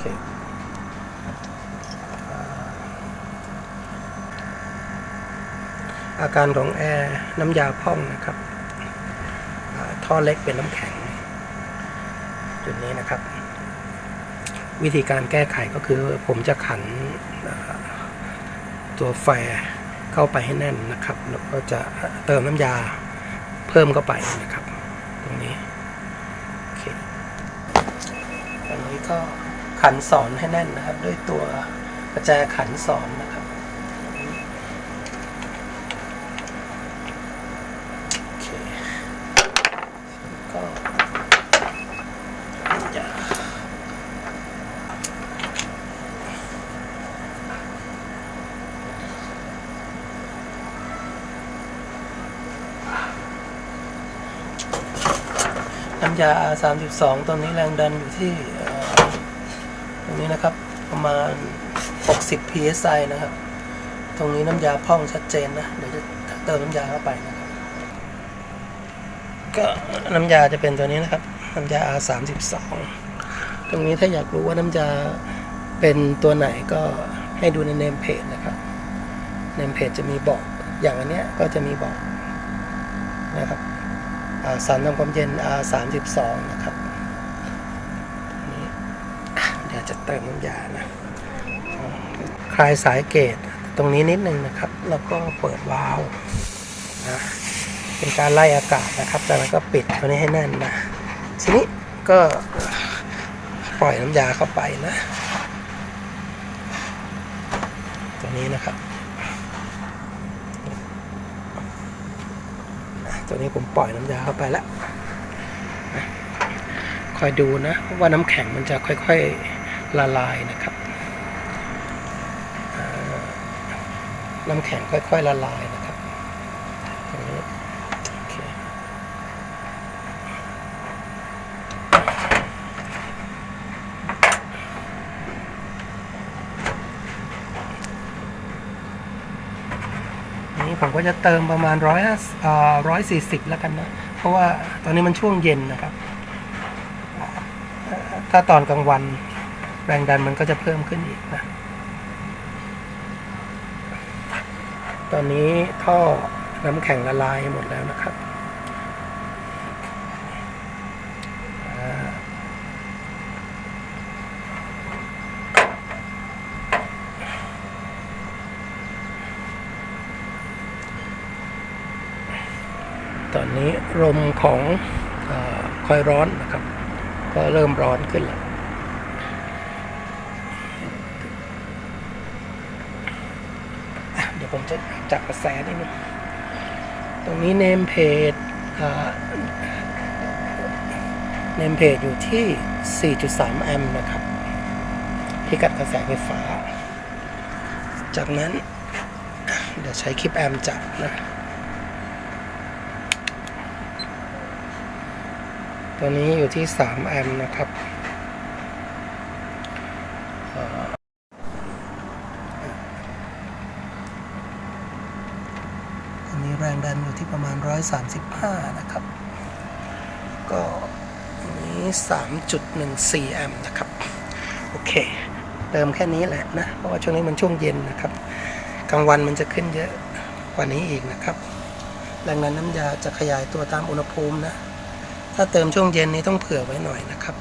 เคอาการของแอร์น้ำยาพองนะครับท่อเล็กเป็นน้ำแข็ง จุดนี้นะครับ วิธีการแก้ไขก็คือผมจะขันตัวแฟร์เข้าไปให้แน่นนะครับ แล้วก็จะเติมน้ำยาเพิ่มเข้าไปนะครับ ตรงนี้โอเคตอนนี้ก็ ขันสอนให้แน่นนะครับ ด้วยตัวกระแจขันสอนนะครับโอเคก็จะน้ำยา R32 ตรงนี้แรงดันอยู่ที่ รงนี้นะครับประมาณ 60 psi นะครับ ตรงนี้น้ำยาพ่องชัดเจนนะ เดี๋ยวจะเติมน้ำยาเข้าไปนะครับ ก็น้ำยาจะเป็นตัวนี้นะครับ น้ำยา R32 ตรงนี้ถ้าอยากรู้ว่าน้ำยาเป็นตัวไหนก็ให้ดูในเนมเพจนะครับ เนมเพจจะมีบอก อย่างอันเนี้ยก็จะมีบอกนะครับสารทำความเย็น R32 นะครับ อะเดี๋ยวจะเติมน้ำยานะคลายสายเกตตรงนี้นิดนึงนะครับ แล้วก็เปิดวาล์วนะเป็นการไล่อากาศนะครับจากนั้นก็ปิดตัวนี้ให้แน่นนะทีนี้ก็ปล่อยน้ำยาเข้าไปนะตัวนี้นะครับตัวนี้ผมปล่อยน้ำยาเข้าไปแล้วคอยดูนะว่าน้ำแข็งมันจะค่อย ๆ ละลายนะครับน้ำแข็งค่อยๆละลายนะครับตรงนี้โอเคนี่ผมก็จะเติมประมาณร้อยร้อยสี่สิบแล้วกันนะ เพราะว่าตอนนี้มันช่วงเย็นนะครับ ถ้าตอนกลางวัน แรงดันมันก็จะเพิ่มขึ้นอีกนะตอนนี้ท่อน้ำแข็งละลายหมดแล้วนะครับตอนนี้ลมของอคอยร้อนนะครับ ก็เริ่มร้อนขึ้นแล้ว อะเดี๋ยว ผมจะจับกระแสนิดนึงตรงนี้เนมเพจเนมเพจอยู่ที่ 4.3 แอมป์นะครับ พิกัดกระแสไฟฟ้า จากนั้นเดี๋ยวใช้คลิปแอมป์จับนะตัวนี้อยู่ที่ 3 แอมป์นะครับ อันนี้แรง ดันอยู่ที่ประมาณ 135 นะครับ ก็นี้ 3.14 แอมป์นะครับ โอเค เติมแค่นี้แหละนะ เพราะว่าช่วงนี้มันช่วงเย็นนะครับ กลางวันมันจะขึ้นเยอะกว่านี้อีกนะครับแรงดันน้ำยาจะขยายตัวตามอุณหภูมินะ ถ้าเติมช่วงเย็นนี้ต้องเผื่อไว้หน่อยนะครับ